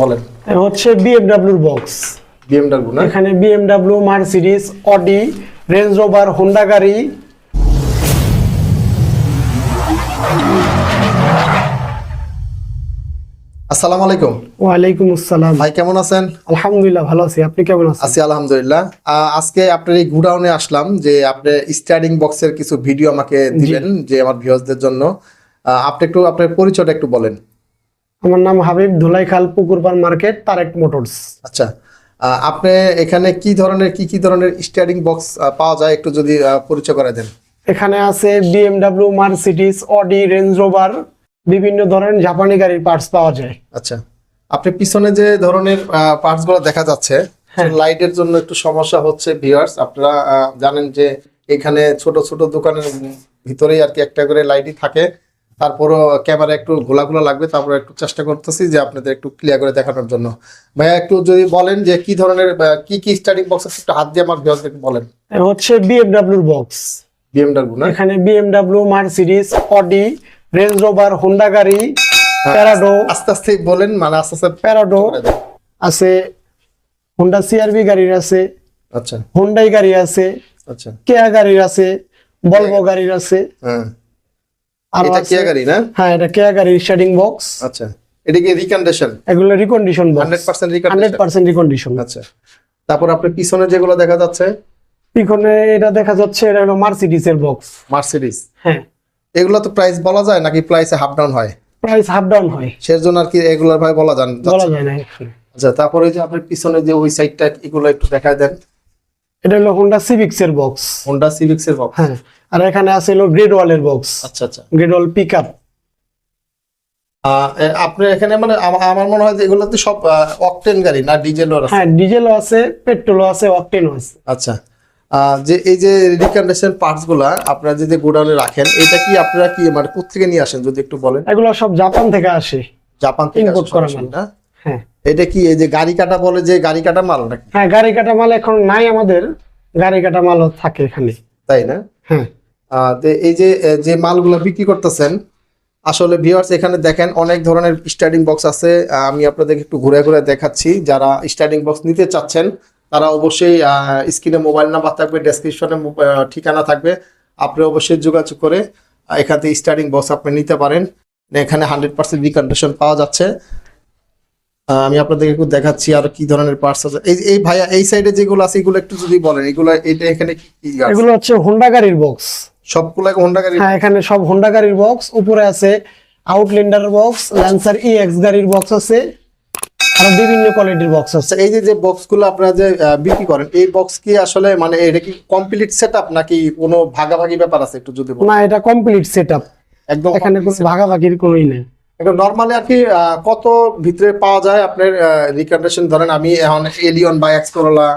বলেন। হচ্ছে বিএমডাব্লিউর box BMW না? এখানে BMW Mercedes Audi Range Rover Honda গাড়ি। আসসালামু আলাইকুম। ওয়ালাইকুম আসসালাম। ভাই কেমন আছেন? আলহামদুলিল্লাহ ভালো আছি। আপনি কেমন আছেন? আছি আলহামদুলিল্লাহ। আজকে আপনার এই গুডাউনে আসলাম যে আপনি স্টার্টিং বক্সের কিছু ভিডিও আমাকে দিবেন যে আমার ভিউয়ার্সদের জন্য। আপনি একটু আপনার পরিচয়টা একটু বলেন। আমার নাম হাবিব ধুলাইখাল পুকুরপাড় মার্কেট তারেক মোটরস। আচ্ছা আপনি এখানে কি ধরনের কি কি ধরনের স্টার্টিং বক্স পাওয়া যায় একটু যদি পরিচয় করে দেন? এখানে আছে BMW Mercedes Audi Range Rover বিভিন্ন ধরনের জাপানি গাড়ির পার্টস পাওয়া যায়। আচ্ছা আপনি পিছনে যে ধরনের পার্টসগুলো দেখা যাচ্ছে হ্যাঁ। লাইটের জন্য একটু সমস্যা হচ্ছে ভিউয়ার্স আপনারা জানেন যে এখানে ছোট ছোট দোকানের ভিতরেই আর কি একটা করে লাইটই থাকে। তারপরও ক্যামেরা একটু ঘোলা ঘোলা লাগবে তারপরে একটু চেষ্টা করতেছি যে আপনাদের একটু ক্লিয়ার করে দেখানোর জন্য। ভাইয়া একটু যদি বলেন যে কি ধরনের কি কি স্টার্টিং বক্স আছে একটু হাত দিয়ে আমার ভিউয়ার্স একটু বলেন। হচ্ছে বিএমডাব্লিউর বক্স বিএমডাব্লিউ না? এখানে BMW Mercedes Audi Range Rover Honda গাড়ি প্যারাডো আস্তে আস্তে বলেন মানে আস্তে আস্তে প্যারাডো। আছে হোন্ডা সিআরবি গাড়ির আছে। আচ্ছা। হোন্ডাই গাড়ি আছে। আচ্ছা। কেয়া গাড়ির আছে। বলব গাড়ির আছে। হ্যাঁ। আর এটা কি গাড়ি না? হ্যাঁ এটা কেয়া গাড়ির স্টার্টিং বক্স আচ্ছা এটা কি রিকন্ডিশন এগুলো রিকন্ডিশন বক্স রিকন্ডিশন রিকন্ডিশন আচ্ছা তারপর আপনার পিছনে যেগুলো দেখা যাচ্ছে? পিছনে এটা দেখা যাচ্ছে এটা হলো মার্সিডিস এর বক্স মার্সিডিস হ্যাঁ। এগুলো তো প্রাইস বলা যায় নাকি প্রাইসে হাফ ডাউন হয়? প্রাইস হাফ ডাউন হয়। সেজন্য আর কি এগুলোর ভাই বলা যান বলা যায় না। আচ্ছা তারপরে যে আপনার পিছনে যে ওই সাইডটা এগুলো একটু দেখায় দেন। এটা হলো হোন্ডা সিভিক্স এর বক্স হোন্ডা সিভিক্স এর বক্স হ্যাঁ আর এখানে আছে হলো গ্রেড ওয়ালের বক্স আচ্ছা আচ্ছা। গ্রেড ওয়াল পিক আপ আহ, আপনার এখানে মানে আমা- আমার মনে হয় যে এগুলো তো সব অকটেন গাড়ি না ডিজেলও আছে? হ্যাঁ ডিজেলও আছে পেট্রোলও আছে অকটেনও আছে। আচ্ছা। যে এই যে রিকন্ডিশন পার্টসগুলা আপনারা যদি গোডাউনে রাখেন এটা কি আপনারা কি মানে কোথেকে নিয়ে আসেন যদি একটু বলেন? এগুলো সব জাপান থেকে আসে। জাপান থেকে আসে করা মাল। হ্যাঁ। এটা কি এই যে গাড়ি কাটা বলে যে গাড়ি কাটা মাল নাকি? হ্যাঁ গাড়ি কাটা মাল এখন নাই আমাদের। গাড়ি কাটা মালও থাকে এখানে। তাই না? হ্যাঁ। এই যে যে মালগুলো বিক্রি করতেছেন আসলে ভিউয়ার্স এখানে দেখেন অনেক ধরনের স্টার্টিং বক্স আছে। আমি আপনাদের একটু ঘুরে ঘুরে দেখাচ্ছি। যারা স্টার্টিং বক্স নিতে চাচ্ছেন তারা অবশ্যই স্ক্রিনে মোবাইল নাম্বার থাকবে ডেসক্রিপশনে ঠিকানা থাকবে। আপনি অবশ্যই যোগাযোগ করে এখান থেকে স্টার্টিং বক্স আপনি নিতে পারেন। এখানে হান্ড্রেড পার্সেন্ট রিকন্ডিশন পাওয়া যাচ্ছে। আমি আপনাদেরকে একটু দেখাচ্ছি আর কি ধরনের পার্টস আছে। এই এই ভাইয়া এই সাইডে যেগুলো আছে এগুলো একটু যদি বলেন এগুলো এটা এখানে কি কি আছে? এগুলো হচ্ছে হোন্ডা গাড়ির বক্স সবগুলো হোন্ডা গাড়ি হ্যাঁ এখানে সব হোন্ডা গাড়ির বক্স উপরে আছে Outlander box Lancer E X গাড়ির বক্স আছে আর বিভিন্ন কোয়ালিটির বক্স আছে। আচ্ছা এই যে যে বক্সগুলো আপনারা যে বিক্রি করেন এই বক্স কি আসলে মানে এটা কি কমপ্লিট সেটআপ নাকি কোনো ভাগাভাগি ব্যাপার আছে একটু যদি বলেন? না এটা কমপ্লিট সেট একদম এখানে কোনো ভাগাভাগির কোনোই নেই। একদম নরমালি আর কি কত ভিতরে পাওয়া যায় আপনার রিকন্ডিশন ধরেন আমি এখন এলিয়ন বা এক্স করোলা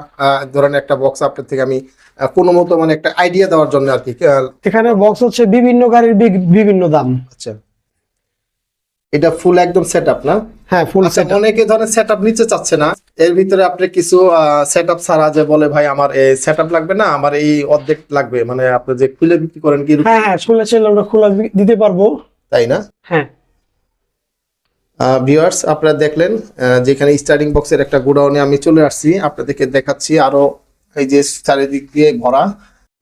ধরেন একটা বক্স আপনার থেকে আমি কোনো মতো মানে একটা আইডিয়া দেওয়ার জন্য আর কি এখানে বক্স হচ্ছে বিভিন্ন গাড়ির বিভিন্ন দাম। আচ্ছা। এটা ফুল একদম সেটআপ না? হ্যাঁ ফুল আচ্ছা অনেকে ধরেন সেটআপ নিতে চাচ্ছে না। এর ভিতরে আপনি কিছু সেটআপ ছাড়া যে বলে ভাই আমার এই সেটআপ লাগবে না আমার এই অর্ধেক লাগবে। মানে আপনি যে খুলে বিক্রি করেন কি হ্যাঁ হ্যাঁ শুনেছি আমরা খোলা দিতে পারব। তাই না? হ্যাঁ। ভিউয়ার্স আপনারা দেখলেন যেখানে স্টার্টিং বক্সের একটা গোডাউনে আমি চলে আসছি। আপনাদেরকে দেখাচ্ছি আরও এই যে চারিদিক দিয়ে ভরা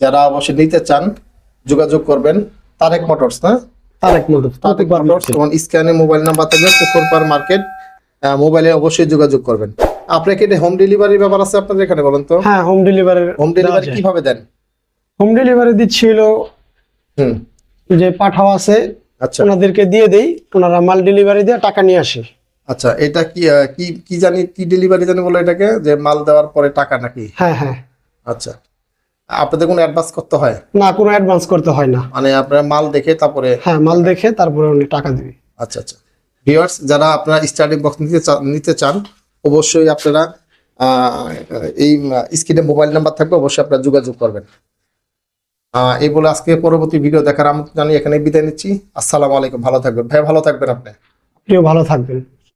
যারা অবশ্যই নিতে চান যোগাযোগ করবেন। তারেক মোটরস না? তারেক মোটরস তারেক মোটরস তোমার স্ক্যানে মোবাইল নাম্বার থাকবে পুকুরপার মার্কেট। মোবাইলে অবশ্যই যোগাযোগ করবেন। আপনাকে এটা হোম ডেলিভারির ব্যাপার আছে আপনাদের এখানে বলেন তো? হ্যাঁ হোম ডেলিভারি হোম ডেলিভারি কীভাবে দেন? হোম ডেলিভারি দিচ্ছিল হুম। যে পাঠাও আছে আচ্ছা। ওনাদেরকে দিয়ে দেই ওনারা মাল ডেলিভারি দিয়ে টাকা নিয়ে আসে। আচ্ছা এটা কি কি কি জানি কি ডেলিভারি জানি বলে এটাকে? যে মাল দেওয়ার পরে টাকা নাকি? হ্যাঁ হ্যাঁ। আচ্ছা। আপনাদের কোনো অ্যাডভান্স করতে হয়? না কোনো অ্যাডভান্স করতে হয় না। মানে আপনারা মাল দেখে তারপরে হ্যাঁ মাল দেখে তারপরে উনি টাকা দিবে। আচ্ছা আচ্ছা। ভিউয়ার্স যারা আপনারা স্টার্টিং বক্স নিতে নিতে চান অবশ্যই আপনারা এই স্ক্রিনে মোবাইল নাম্বার থাকবে অবশ্যই আপনারা যোগাযোগ করবেন। এই বলে আজকে পরবর্তী ভিডিও দেখার আমন্ত্রণ জানিয়ে এখানে বিদায় নিচ্ছি। আসসালামু আলাইকুম। ভালো থাকবেন। ভাই, ভালো থাকবেন আপনি। প্রিয় ভালো থাকবেন।